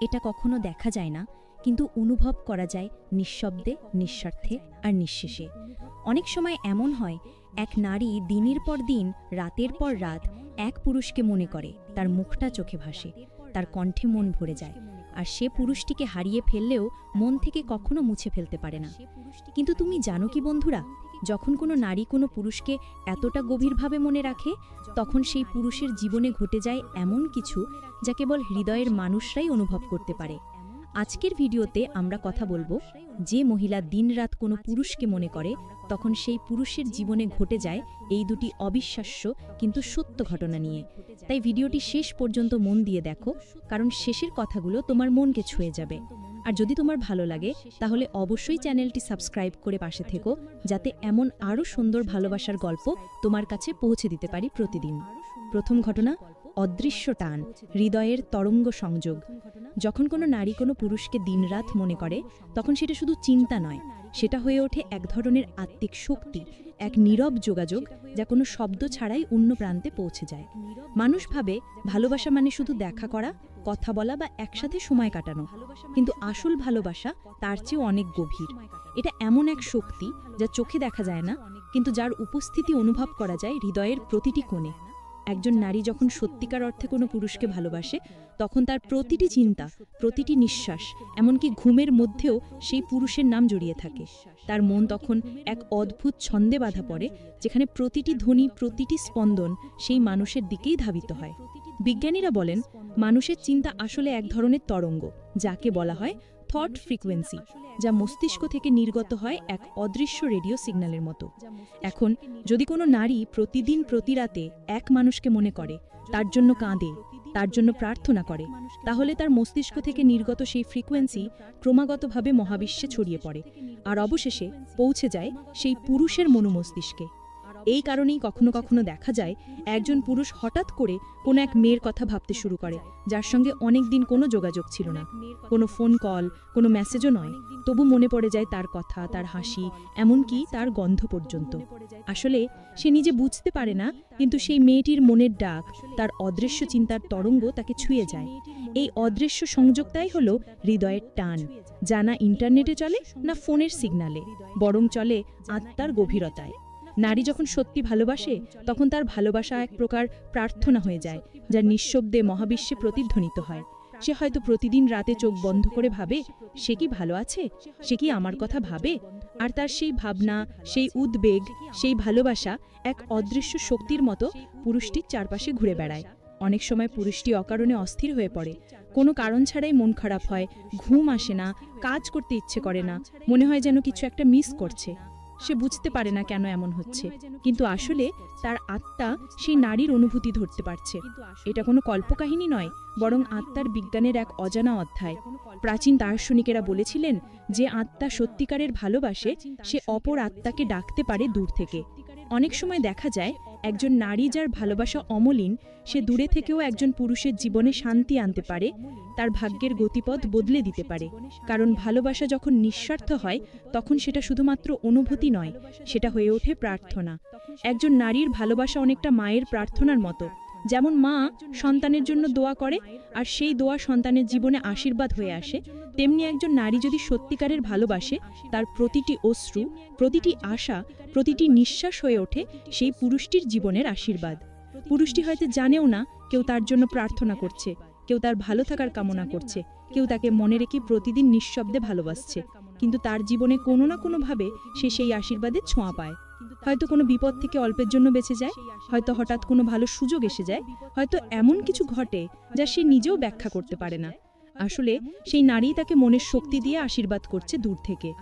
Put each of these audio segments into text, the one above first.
এটা কখনো দেখা যায় না, কিন্তু অনুভব করা যায় নিঃশব্দে, নিঃস্বার্থে আর নিঃশেষে। অনেক সময় এমন হয়, এক নারী দিনের পর দিন, রাতের পর রাত এক পুরুষকে মনে করে, তার মুখটা চোখে ভাসে, তার কণ্ঠে মন ভরে যায়, আর সে পুরুষটিকে হারিয়ে ফেললেও মন থেকে কখনো মুছে ফেলতে পারে না। কিন্তু তুমি জানো কি বন্ধুরা যখন কোনো নারী কোনো পুরুষকে এতটা গভীরভাবে মনে রাখে, তখন সেই পুরুষের জীবনে ঘটে যায় এমন কিছু যা কেবল হৃদয়ের মানুষরাই অনুভব করতে পারে। আজকের ভিডিওতে আমরা কথা বলব, যে মহিলা দিনরাত কোনো পুরুষকে মনে করে, তখন সেই পুরুষের জীবনে ঘটে যায় এই দুটি অবিশ্বাস্য কিন্তু সত্য ঘটনা নিয়ে। তাই ভিডিওটি শেষ পর্যন্ত মন দিয়ে দেখো, কারণ শেষের কথাগুলো তোমার মনকে ছুঁয়ে যাবে। আর যদি তোমার ভালো লাগে, তাহলে অবশ্যই চ্যানেলটি সাবস্ক্রাইব করে পাশে থেকো, যাতে এমন আরও সুন্দর ভালোবাসার গল্প তোমার কাছে পৌঁছে দিতে পারি প্রতিদিন। প্রথম ঘটনা, অদৃশ্য টান, হৃদয়ের তরঙ্গ সংযোগ। যখন কোনো নারী কোনো পুরুষকে দিনরাত মনে করে, তখন সেটা শুধু চিন্তা নয়, সেটা হয়ে ওঠে এক ধরনের আত্মিক শক্তি, এক নীরব যোগাযোগ যা কোনো শব্দ ছাড়াই অন্য প্রান্তে পৌঁছে যায়। মানুষ ভাবে, ভালোবাসা মানে শুধু দেখা করা কথা বলা বা একসাথে সময় কাটানো, কিন্তু আসল ভালোবাসা তার চেয়ে অনেক গভীর। এটা এমন এক শক্তি যা চোখে দেখা যায় না, কিন্তু যার উপস্থিতি অনুভব করা যায় হৃদয়ের প্রতিটি কোণে। একজন নারী যখন সত্যিকার অর্থে কোনো পুরুষকে ভালোবাসে, তখন তার প্রতিটি চিন্তা, প্রতিটি নিঃশ্বাস, এমনকি ঘুমের মধ্যেও সেই পুরুষের নাম জড়িয়ে থাকে। তার মন তখন এক অদ্ভুত ছন্দে বাধা পড়ে, যেখানে প্রতিটি ধ্বনি, প্রতিটি স্পন্দন সেই মানুষের দিকেই ধাবিত হয়। বিজ্ঞানীরা বলেন, মানুষের চিন্তা আসলে এক ধরনের তরঙ্গ, যাকে বলা হয় থট ফ্রিকোয়েন্সি যা মস্তিষ্ক থেকে নির্গত হয় এক অদৃশ্য রেডিও সিগন্যালের মতো। এখন, যদি কোনো নারী প্রতিদিন প্রতি রাতে এক মানুষকে মনে করে, তার জন্য কাঁদে, তার জন্য প্রার্থনা করে, তাহলে তার মস্তিষ্ক থেকে নির্গত সেই ফ্রিকোয়েন্সি ক্রমাগতভাবে মহাবিশ্বে ছড়িয়ে পড়ে। আর অবশেষে পৌঁছে যায় সেই পুরুষের মনোমস্তিষ্কে। এই কারণেই কখনো কখনো দেখা যায়, একজন পুরুষ হঠাৎ করে কোনো এক মেয়ের কথা ভাবতে শুরু করে, যার সঙ্গে অনেক দিন কোনো যোগাযোগ ছিল না। কোনো ফোন কল, কোনো মেসেজও নয়। তবু মনে পড়ে যায় তার কথা, তার হাসি, এমনকি তার গন্ধ পর্যন্ত। আসলে সে নিজে বুঝতে পারে না, কিন্তু সেই মেয়েটির মনের ডাক, তার অদৃশ্য চিন্তার তরঙ্গ তাকে ছুঁয়ে যায়। এই অদৃশ্য সংযোগটাই হলো হৃদয়ের টান, যা না ইন্টারনেটে চলে, না ফোনের সিগনালে, বরং চলে আত্মার গভীরতায়। নারী যখন সত্যি ভালোবাসে, তখন তার ভালোবাসা এক প্রকার প্রার্থনা হয়ে যায় যা নিঃশব্দে মহাবিশ্বে প্রতিধ্বনিত হয়। সে হয়তো প্রতিদিন রাতে চোখ বন্ধ করে ভাবে, সে কি ভালো আছে? সে কি আমার কথা ভাবে? আর তার সেই ভাবনা, সেই উদ্বেগ, সেই ভালোবাসা এক অদৃশ্য শক্তির মতো পুরুষটির চারপাশে ঘুরে বেড়ায়। অনেক সময় পুরুষটি অকারণে অস্থির হয়ে পড়ে। কোনো কারণ ছাড়াই মন খারাপ হয়, ঘুম আসে না, কাজ করতে ইচ্ছে করে না, মনে হয় যেন কিছু একটা মিস করছে। সে বুঝতে পারে না কেন এমন হচ্ছে। কিন্তু আসলে তার আত্মা সেই নারীর অনুভূতি ধরতে পারছে। এটা কোনো কল্পকাহিনী নয়, বরং আত্মার বিজ্ঞানের এক অজানা অধ্যায়। প্রাচীন দার্শনিকেরা বলেছিলেন যে আত্মা সত্যিকারের ভালোবাসে, সে অপর আত্মাকে ডাকতে পারে দূর থেকে। অনেক সময় দেখা যায় একজন নারী যার ভালোবাসা অমলিন, সে দূরে থেকেও একজন পুরুষের জীবনে শান্তি আনতে পারে, তার ভাগ্যের গতিপথ বদলে দিতে পারে। কারণ ভালোবাসা যখন নিঃস্বার্থ হয়, তখন সেটা শুধুমাত্র অনুভূতি নয়, সেটা হয়ে ওঠে প্রার্থনা। একজন নারীর ভালোবাসা অনেকটা মায়ের প্রার্থনার মতো। যেমন মা সন্তানের জন্য দোয়া করে, আর সেই দোয়া সন্তানের জীবনে আশীর্বাদ হয়ে আসে, তেমনি একজন নারী যদি সত্যিকারের ভালোবাসে, তার প্রতিটি অশ্রু, প্রতিটি আশা প্রতিটি নিঃশ্বাস হয়ে ওঠে সেই পুরুষটির জীবনের আশীর্বাদ। পুরুষটি হয়তো জানেও না কেউ তার জন্য প্রার্থনা করছে, কেউ তার ভালো থাকার কামনা করছে, কেউ তাকে মনে রেখে প্রতিদিন নিঃশব্দে ভালোবাসছে, কিন্তু তার জীবনে কোনো না কোনোভাবে সে সেই আশীর্বাদের ছোঁয়া পায়। হয়তো কোনো বিপদ থেকে অল্পের জন্য বেঁচে যায়, হয়তো হঠাৎ কোনো ভালো সুযোগ এসে যায়, হয়তো এমন কিছু ঘটে যা সে নিজেও ব্যাখ্যা করতে পারে না। আসলে সেই নারী তাকে মনের শক্তি দিয়ে আশীর্বাদ করছে দূর থেকে।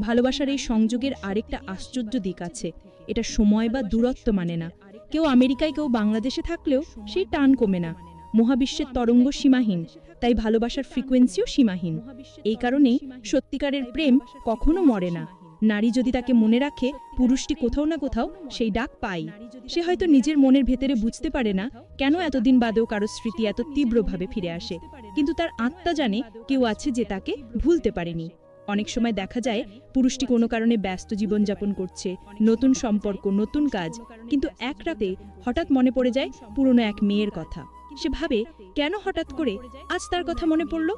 ভালোবাসার এই সংযোগের আরেকটা আশ্চর্য দিক আছে। এটা সময় বা দূরত্ব মানে না। কেউ আমেরিকায়, কেউ বাংলাদেশে থাকলেও সেই টান কমে না। মহাবিশ্বের তরঙ্গ সীমাহীন, তাই ভালোবাসার ফ্রিকোয়েন্সিও সীমাহীন। এই কারণেই সত্যিকারের প্রেম কখনো মরে না। নারী যদি তাকে মনে রাখে, পুরুষটি কোথাও না কোথাও সেই ডাক পাই সে হয়তো নিজের মনের ভেতরে বুঝতে পারে না কেন এতদিন বাদেও কারও স্মৃতি এত তীব্রভাবে ফিরে আসে। কিন্তু তার আত্মা জানে কেউ আছে যে তাকে ভুলতে পারেনি। অনেক সময় দেখা যায়, পুরুষটি কোনো কারণে ব্যস্ত জীবনযাপন করছে, নতুন সম্পর্ক, নতুন কাজ। কিন্তু এক রাতে হঠাৎ মনে পড়ে যায় পুরনো এক মেয়ের কথা। সে ভাবে, কেন হঠাৎ করে আজ তার কথা মনে পড়ল?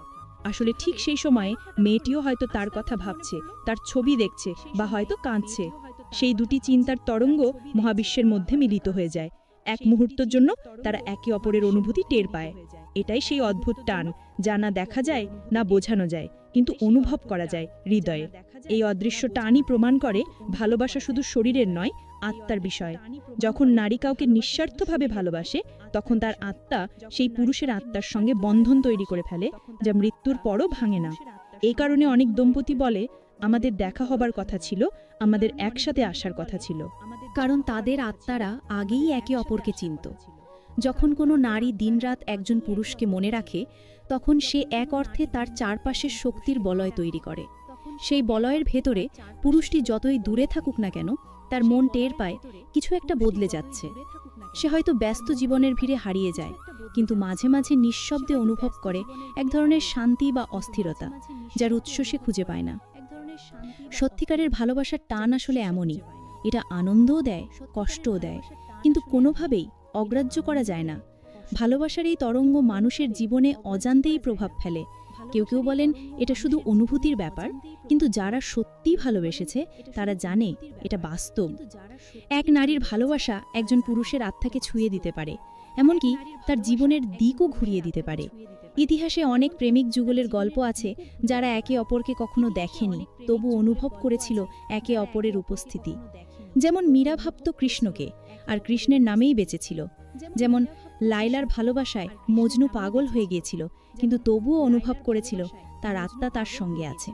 আসলে ঠিক সেই সময়ে মেয়েটিও হয়তো তার কথা ভাবছে, তার ছবি দেখছে বা হয়তো কাঁদছে। সেই দুটি চিন্তার তরঙ্গ মহাবিশ্বের মধ্যে মিলিত হয়ে যায়। এক মুহূর্তের জন্য তারা একে অপরের অনুভূতি টের পায়। এটাই সেই অদ্ভুত টান, যা না দেখা যায়, না বোঝানো যায়, কিন্তু অনুভব করা যায় হৃদয়ে। এই অদৃশ্য টানই প্রমাণ করে ভালোবাসা শুধু শরীরের নয় আত্মার বিষয়। যখন নারী কাউকে নিঃস্বার্থভাবে ভালোবাসে, তখন তার আত্মা সেই পুরুষের আত্মার সঙ্গে বন্ধন তৈরি করে ফেলে, যা মৃত্যুর পরও ভাঙে না। এই কারণে অনেক দম্পতি বলে, আমাদের দেখা হবার কথা ছিল, আমাদের একসাথে আসার কথা ছিল। কারণ তাদের আত্মারা আগেই একে অপরকে চিনত। যখন কোনো নারী দিনরাত একজন পুরুষকে মনে রাখে, তখন সে এক অর্থে তার চারপাশের শক্তির বলয় তৈরি করে। সেই বলয়ের ভেতরে পুরুষটি যতই দূরে থাকুক না কেন তার মন টের পায়, কিছু একটা বদলে যাচ্ছে। সে হয়তো ব্যস্ত জীবনের ভিড়ে হারিয়ে যায়, কিন্তু মাঝে মাঝে নিঃশব্দে অনুভব করে এক ধরনের শান্তি বা অস্থিরতা, যার উৎস সে খুঁজে পায় না। সত্যিকারের ভালোবাসার টান আসলে এমনই, এটা আনন্দও দেয়, কষ্টও দেয়, কিন্তু কোনোভাবেই অগ্রাহ্য করা যায় না। ভালোবাসার এই তরঙ্গ মানুষের জীবনে অজান্তেই প্রভাব ফেলে কেউ কেউ বলেন এটা শুধু অনুভূতির ব্যাপার, কিন্তু যারা সত্যি ভালোবেসেছে, তারা জানে এটা বাস্তব। এক নারীর ভালোবাসা একজন পুরুষের আত্মাকে ছুঁয়ে দিতে পারে, এমনকি তার জীবনের দিকও ঘুরিয়ে দিতে পারে। ইতিহাসে অনেক প্রেমিক যুগলের গল্প আছে যারা একে অপরকে কখনো দেখেনি, তবু অনুভব করেছিল একে অপরের উপস্থিতি। যেমন মীরা ভাবত কৃষ্ণকে, আর কৃষ্ণের নামেই বেঁচেছিল। যেমন লাইলার ভালোবাসায় মজনু পাগল হয়ে গিয়েছিল, কিন্তু তবুও অনুভব করেছিল তার আত্মা তার সঙ্গে আছে।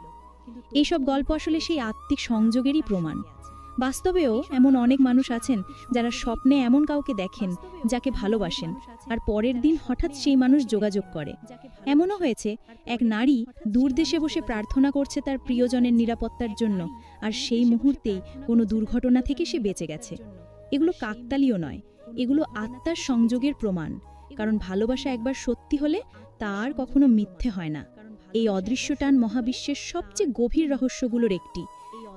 এইসব গল্প আসলে সেই আত্মিক সংযোগেরই প্রমাণ। বাস্তবেও এমন অনেক মানুষ আছেন যারা স্বপ্নে এমন কাউকে দেখেন যাকে ভালোবাসেন, আর পরের দিন হঠাৎ সেই মানুষ যোগাযোগ করে। এমনও হয়েছে, এক নারী দূর দেশে বসে প্রার্থনা করছে তার প্রিয়জনের নিরাপত্তার জন্য, আর সেই মুহূর্তেই কোনো দুর্ঘটনা থেকে সে বেঁচে গেছে। এগুলো কাকতালীয় নয় এগুলো আত্মার সংযোগের প্রমাণ। কারণ ভালোবাসা একবার সত্যি হলে তা আর কখনো মিথ্যে হয় না। এই অদৃশ্য টান মহাবিশ্বের সবচেয়ে গভীর রহস্যগুলোর একটি।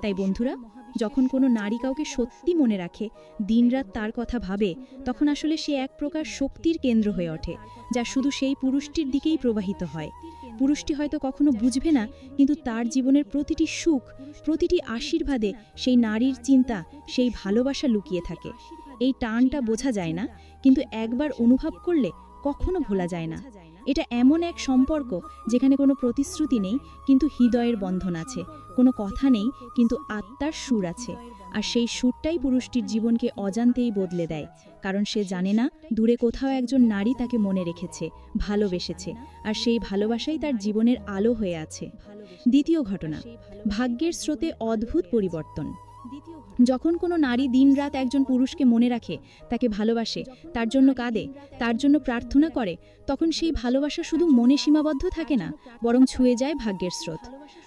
তাই বন্ধুরা যখন কোনো নারী কাউকে সত্যি মনে রাখে, দিনরাত তার কথা ভাবে, তখন আসলে সে এক প্রকার শক্তির কেন্দ্র হয়ে ওঠে, যা শুধু সেই পুরুষটির দিকেই প্রবাহিত হয়। পুরুষটি হয়তো কখনো বুঝবে না, কিন্তু তার জীবনের প্রতিটি সুখ, প্রতিটি আশীর্বাদে সেই নারীর চিন্তা, সেই ভালোবাসা লুকিয়ে থাকে। এই টানটা বোঝা যায় না, কিন্তু একবার অনুভব করলে কখনো ভোলা যায় না। এটা এমন এক সম্পর্ক যেখানে কোনো প্রতিশ্রুতি নেই কিন্তু হৃদয়ের বন্ধন আছে। কোনো কথা নেই কিন্তু আত্মার সুর আছে। আর সেই সুরটাই পুরুষটির জীবনকে অজান্তেই বদলে দেয়। কারণ সে জানে না দূরে কোথাও একজন নারী তাকে মনে রেখেছে ভালোবেসেছে। আর সেই ভালোবাসাই তার জীবনের আলো হয়ে আছে। দ্বিতীয় ঘটনা ভাগ্যের স্রোতে অদ্ভুত পরিবর্তন। যখন কোনো নারী দিনরাত একজন পুরুষকে মনে রাখে, তাকে ভালোবাসে, তার জন্য কাঁদে, তার জন্য প্রার্থনা করে, তখন সেই ভালোবাসা শুধু মনে সীমাবদ্ধ থাকে না, বরং ছুঁয়ে যায় ভাগ্যের স্রোত।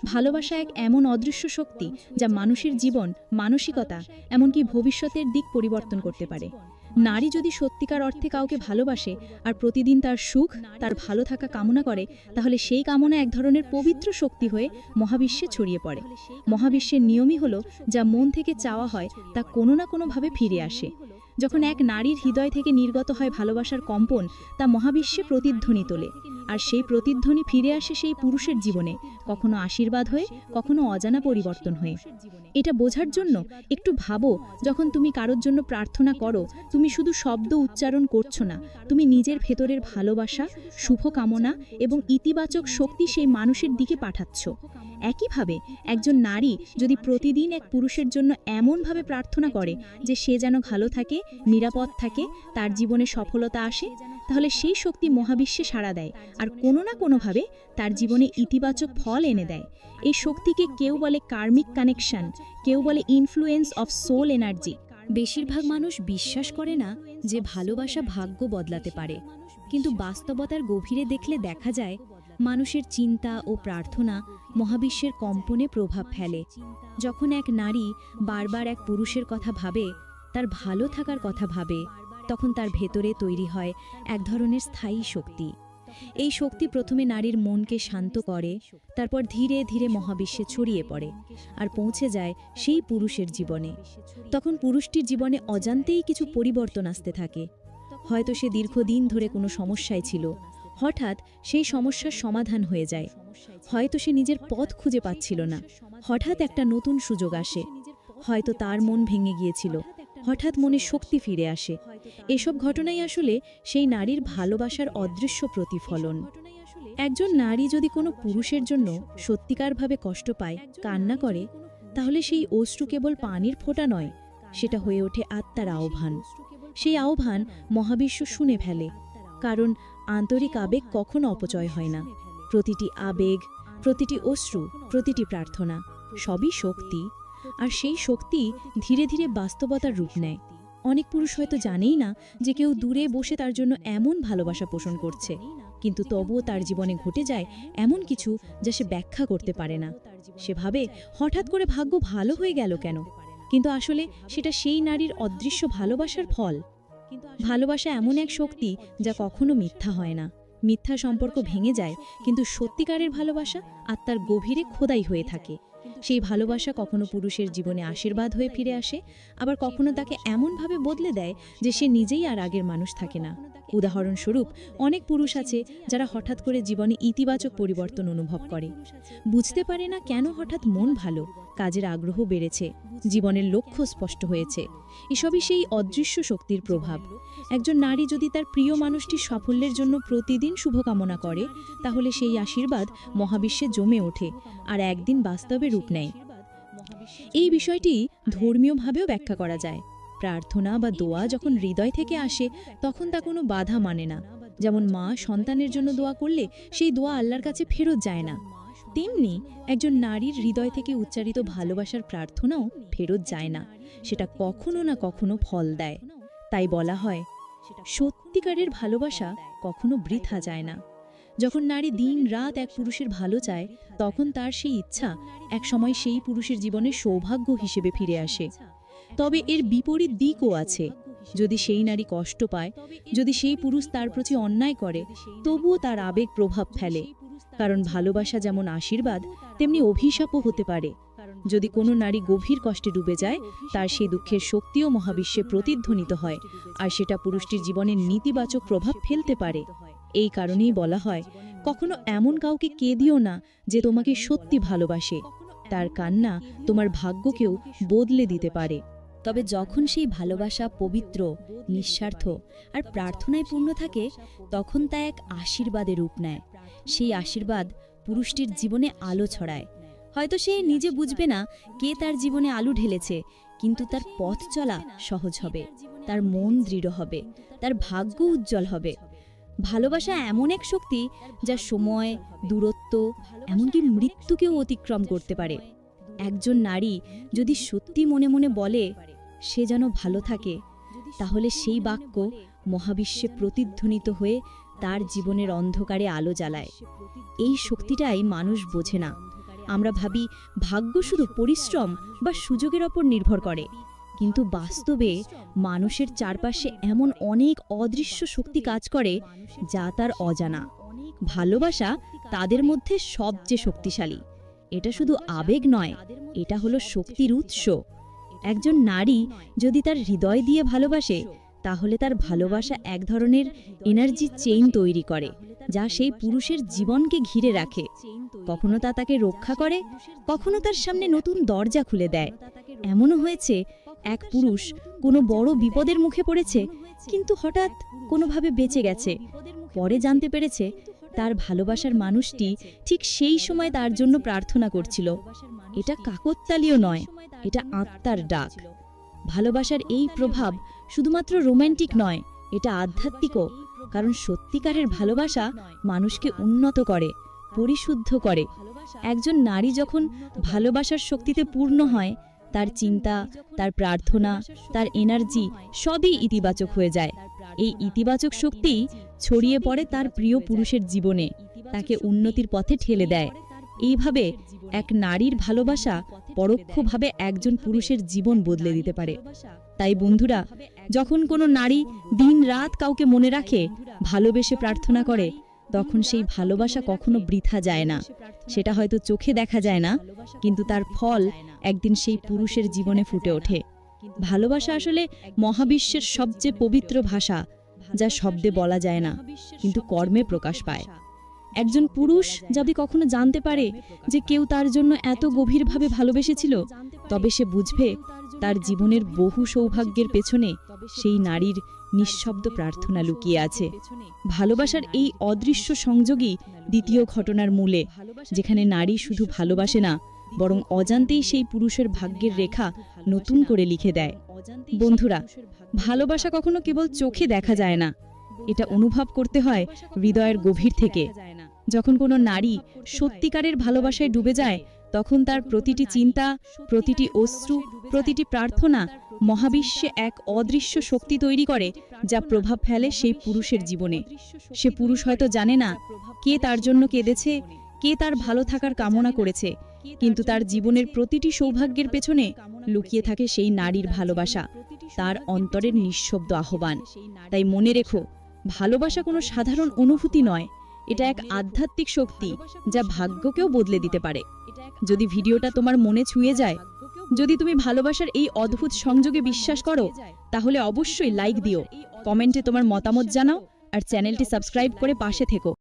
ভালোবাসা এক এমন অদৃশ্য শক্তি যা মানুষের জীবন, মানসিকতা, এমনকি ভবিষ্যতের দিক পরিবর্তন করতে পারে। নারী যদি সত্যিকার অর্থে কাউকে ভালোবাসে আর প্রতিদিন তার সুখ, তার ভালো থাকা কামনা করে, তাহলে সেই কামনা এক ধরনের পবিত্র শক্তি হয়ে মহাবিশ্বে ছড়িয়ে পড়ে। মহাবিশ্বের নিয়মই হল, যা মন থেকে চাওয়া হয়, তা কোনো না কোনোভাবে ফিরে আসে। যখন এক নারীর হৃদয় থেকে নির্গত হয় ভালোবাসার কম্পন, তা মহাবিশ্বে প্রতিধ্বনি তোলে। আর সেই প্রতিধ্বনি ফিরে আসে সেই পুরুষের জীবনে, কখনো আশীর্বাদ হয়ে, কখনো অজানা পরিবর্তন হয়ে। এটা বোঝার জন্য একটু ভাবো, যখন তুমি কারোর জন্য প্রার্থনা করো, তুমি শুধু শব্দ উচ্চারণ করছ না, তুমি নিজের ভেতরের ভালোবাসা, শুভকামনা এবং ইতিবাচক শক্তি সেই মানুষের দিকে পাঠাচ্ছ। একইভাবে একজন নারী যদি প্রতিদিন এক পুরুষের জন্য এমনভাবে প্রার্থনা করে যে সে যেন ভালো থাকে, নিরাপদ থাকে, তার জীবনে সফলতা আসে তাহলে সেই শক্তি মহাবিশ্বে সাড়া দেয় আর কোনো না কোনোভাবে তার জীবনে ইতিবাচক ফল এনে দেয়। এই শক্তিকে কেউ বলে কার্মিক কানেকশন, কেউ বলে ইনফ্লুয়েন্স অফ সোল এনার্জি বেশিরভাগ মানুষ বিশ্বাস করে না যে ভালোবাসা ভাগ্য বদলাতে পারে। কিন্তু বাস্তবতার গভীরে দেখলে দেখা যায়, মানুষের চিন্তা ও প্রার্থনা মহাবিশ্বের কম্পনে প্রভাব ফেলে। যখন এক নারী বারবার এক পুরুষের কথা ভাবে, তার ভালো থাকার কথা ভাবে। তখন তার ভেতরে তৈরি হয় এক ধরনের স্থায়ী শক্তি। এই শক্তি প্রথমে নারীর মনকে শান্ত করে, তারপর ধীরে ধীরে মহাবিশ্বে ছড়িয়ে পড়ে আর পৌঁছে যায় সেই পুরুষের জীবনে। তখন পুরুষটির জীবনে অজান্তেই কিছু পরিবর্তন আসতে থাকে। হয়তো সে দীর্ঘদিন ধরে কোনো সমস্যায় ছিল, হঠাৎ সেই সমস্যার সমাধান হয়ে যায়। হয়তো সে নিজের পথ খুঁজে পাচ্ছিল না, হঠাৎ একটা নতুন সুযোগ আসে। হয়তো তার মন ভেঙে গিয়েছিল হঠাৎ মনে শক্তি ফিরে আসে। এসব ঘটনাই আসলে সেই নারীর ভালোবাসার অদৃশ্য প্রতিফলন। একজন নারী যদি কোনো পুরুষের জন্য সত্যিকারভাবে কষ্ট পায়, কান্না করে, তাহলে সেই অশ্রু কেবল পানির ফোঁটা নয়, সেটা হয়ে ওঠে আত্মার আহ্বান। সেই আহ্বান মহাবিশ্ব শুনে ফেলে, কারণ আন্তরিক আবেগ কখনো অপচয় হয় না। প্রতিটি আবেগ, প্রতিটি অশ্রু, প্রতিটি প্রার্থনা, সবই শক্তি। আর সেই শক্তি ধীরে ধীরে বাস্তবতার রূপ নেয়। অনেক পুরুষ হয়তো জানেই না যে কেউ দূরে বসে তার জন্য এমন ভালোবাসা পোষণ করছে, কিন্তু তবুও তার জীবনে ঘটে যায় এমন কিছু যা সে ব্যাখ্যা করতে পারে না। সে ভাবে হঠাৎ করে ভাগ্য ভালো হয়ে গেল কেন? কিন্তু আসলে সেটা সেই নারীর অদৃশ্য ভালোবাসার ফল। ভালোবাসা এমন এক শক্তি যা কখনো মিথ্যা হয় না। মিথ্যা সম্পর্ক ভেঙে যায়, কিন্তু সত্যিকারের ভালোবাসা আত্মার গভীরে খোদাই হয়ে থাকে। সেই ভালোবাসা কখনো পুরুষের জীবনে আশীর্বাদ হয়ে ফিরে আসে, আবার কখনো তাকে এমনভাবে বদলে দেয় যে সে নিজেই আর আগের মানুষ থাকে না। উদাহরণস্বরূপ, অনেক পুরুষ আছে যারা হঠাৎ করে জীবনে ইতিবাচক পরিবর্তন অনুভব করে। বুঝতে পারে না কেন হঠাৎ মন ভালো। কাজের আগ্রহ বেড়েছে। জীবনের লক্ষ্য স্পষ্ট হয়েছে। এসবই সেই অদৃশ্য শক্তির প্রভাব। একজন নারী যদি তার প্রিয় মানুষটির সাফল্যের জন্য প্রতিদিন শুভকামনা করে, তাহলে সেই আশীর্বাদ মহাবিশ্বে জমে ওঠে আর একদিন বাস্তবে রূপ নেয়। এই বিষয়টি ধর্মীয়ভাবেও ব্যাখ্যা করা যায়। প্রার্থনা বা দোয়া যখন হৃদয় থেকে আসে, তখন তা কোনো বাধা মানে না। যেমন মা সন্তানের জন্য দোয়া করলে সেই দোয়া আল্লাহর কাছে ফেরত যায় না। তেমনি একজন নারীর হৃদয় থেকে উচ্চারিত ভালোবাসার প্রার্থনাও ফেরত যায় না। সেটা কখনো না কখনো ফল দেয়। তাই বলা হয়, সত্যিকারের ভালোবাসা কখনো বৃথা যায় না। যখন নারী দিন রাত এক পুরুষের ভালো চায়, তখন তার সেই ইচ্ছা এক সময় সেই পুরুষের জীবনে সৌভাগ্য হিসেবে ফিরে আসে। তবে এর বিপরীত দিকও আছে। যদি সেই নারী কষ্ট পায়, যদি সেই পুরুষ তার প্রতি অন্যায় করে, তবুও তার আবেগ প্রভাব ফেলে। কারণ ভালোবাসা যেমন আশীর্বাদ, তেমনি অভিশাপও হতে পারে। যদি কোনো নারী গভীর কষ্টে ডুবে যায়, তার সেই দুঃখের শক্তিও মহাবিশ্বে প্রতিধ্বনিত হয় আর সেটা পুরুষটির জীবনের নেতিবাচক প্রভাব ফেলতে পারে। এই কারণেই বলা হয়, কখনো এমন কাউকে কে দিও না যে তোমাকে সত্যি ভালোবাসে। তার কান্না তোমার ভাগ্যকেও বদলে দিতে পারে। তবে যখন সেই ভালোবাসা পবিত্র, নিঃস্বার্থ আর প্রার্থনায় পূর্ণ থাকে, তখন তা এক আশীর্বাদের রূপ নেয়। সেই আশীর্বাদ পুরুষটির জীবনে আলো ছড়ায়। হয়তো সে নিজে বুঝবে না কে তার জীবনে আলো ঢেলেছে, কিন্তু তার পথ চলা সহজ হবে, তার মন দৃঢ় হবে, তার ভাগ্য উজ্জ্বল হবে। ভালোবাসা এমন এক শক্তি যা সময়, দূরত্ব, এমনকি মৃত্যুকেও অতিক্রম করতে পারে। একজন নারী যদি সত্যি মনে মনে বলে, সে যেন ভালো থাকে, তাহলে সেই বাক্য মহাবিশ্বে প্রতিধ্বনিত হয়ে তার জীবনের অন্ধকারে আলো জ্বালায়। এই শক্তিটাই মানুষ বোঝে না। আমরা ভাবি, ভাগ্য শুধু পরিশ্রম বা সুযোগের ওপর নির্ভর করে। কিন্তু বাস্তবে মানুষের চারপাশে এমন অনেক অদৃশ্য শক্তি কাজ করে যা তার অজানা। ভালোবাসা তাদের মধ্যে সবচেয়ে শক্তিশালী। এটা শুধু আবেগ নয়, এটা হলো শক্তির উৎস। একজন নারী যদি তার হৃদয় দিয়ে ভালোবাসে তাহলে তার ভালোবাসা এক ধরনের এনার্জি চেইন তৈরি করে, যা সেই পুরুষের জীবনকে ঘিরে রাখে। কখনো তা তাকে রক্ষা করে, কখনো তার সামনে নতুন দরজা খুলে দেয়। এমনও হয়েছে, এক পুরুষ কোনো বড় বিপদের মুখে পড়েছে, কিন্তু হঠাৎ কোনোভাবে বেঁচে গেছে। পরে জানতে পেরেছে, তার ভালোবাসার মানুষটি ঠিক সেই সময় তার জন্য প্রার্থনা করছিল। এটা কাকত্তালীয় নয়, এটা আত্মার ডাক। ভালোবাসার এই প্রভাব শুধুমাত্র রোম্যান্টিক নয়, এটা আধ্যাত্মিকও, কারণ সত্যিকারের ভালোবাসা মানুষকে উন্নত করে, পরিশুদ্ধ করে। একজন নারী যখন ভালোবাসার শক্তিতে পূর্ণ হয়, তার চিন্তা, তার প্রার্থনা, তার এনার্জি সবই ইতিবাচক হয়ে যায়। এই ইতিবাচক শক্তি ছড়িয়ে পড়ে তার প্রিয় পুরুষের জীবনে, তাকে উন্নতির পথে ঠেলে দেয়। এইভাবে এক নারীর ভালোবাসা পরোক্ষভাবে একজন পুরুষের জীবন বদলে দিতে পারে। তাই বন্ধুরা, যখন কোনো নারী দিন রাত কাউকে মনে রাখে, ভালোবেসে প্রার্থনা করে, তখন সেই ভালোবাসা কখনো বৃথা যায় না। সেটা হয়তো চোখে দেখা যায় না, কিন্তু তার ফল একদিন সেই পুরুষের জীবনে ফুটে ওঠে। ভালোবাসা আসলে মহাবিশ্বের সবচেয়ে পবিত্র ভাষা, যা শব্দে বলা যায় না, কিন্তু কর্মে প্রকাশ পায়। একজন পুরুষ যদি কখনো জানতে পারে যে কেউ তার জন্য এত গভীরভাবে ভালোবেসেছিল তবে সে বুঝবে তার জীবনের বহু সৌভাগ্যের পেছনে সেই নারীর নিঃশব্দ প্রার্থনা লুকিয়ে আছে। ভালোবাসার এই অদৃশ্য সংযোগই দ্বিতীয় ঘটনার মূলে, যেখানে নারী শুধু ভালোবাসে না, বরং অজান্তেই সেই পুরুষের ভাগ্যের রেখা নতুন করে লিখে দেয়। বন্ধুরা, ভালোবাসা কখনো কেবল চোখে দেখা যায় না। এটা অনুভব করতে হয় হৃদয়ের গভীর থেকে। যখন কোনো নারী সত্যিকারের ভালোবাসায় ডুবে যায় তখন তার প্রতিটি চিন্তা, প্রতিটি অশ্রু, প্রতিটি প্রার্থনা মহাবিশ্বে এক অদৃশ্য শক্তি তৈরি করে, যা প্রভাব ফেলে সেই পুরুষের জীবনে। সে পুরুষ হয়তো জানে না কে তার জন্য কেঁদেছে, কে তার ভালো থাকার কামনা করেছে, কিন্তু তার জীবনের প্রতিটি সৌভাগ্যের পেছনে লুকিয়ে থাকে সেই নারীর ভালোবাসা, তার অন্তরের নিঃশব্দ আহ্বান। তাই মনে রেখো, ভালোবাসা কোনো সাধারণ অনুভূতি নয়, এটা এক আধ্যাত্মিক শক্তি যা ভাগ্যকেও বদলে দিতে পারে। যদি ভিডিওটা তোমার মনে ছুঁয়ে যায়, যদি তুমি ভালোবাসার এই অদ্ভুত সংযোগে বিশ্বাস করো, তাহলে অবশ্যই লাইক দিও। কমেন্টে তোমার মতামত জানাও আর চ্যানেলটি সাবস্ক্রাইব করে পাশে থেকো।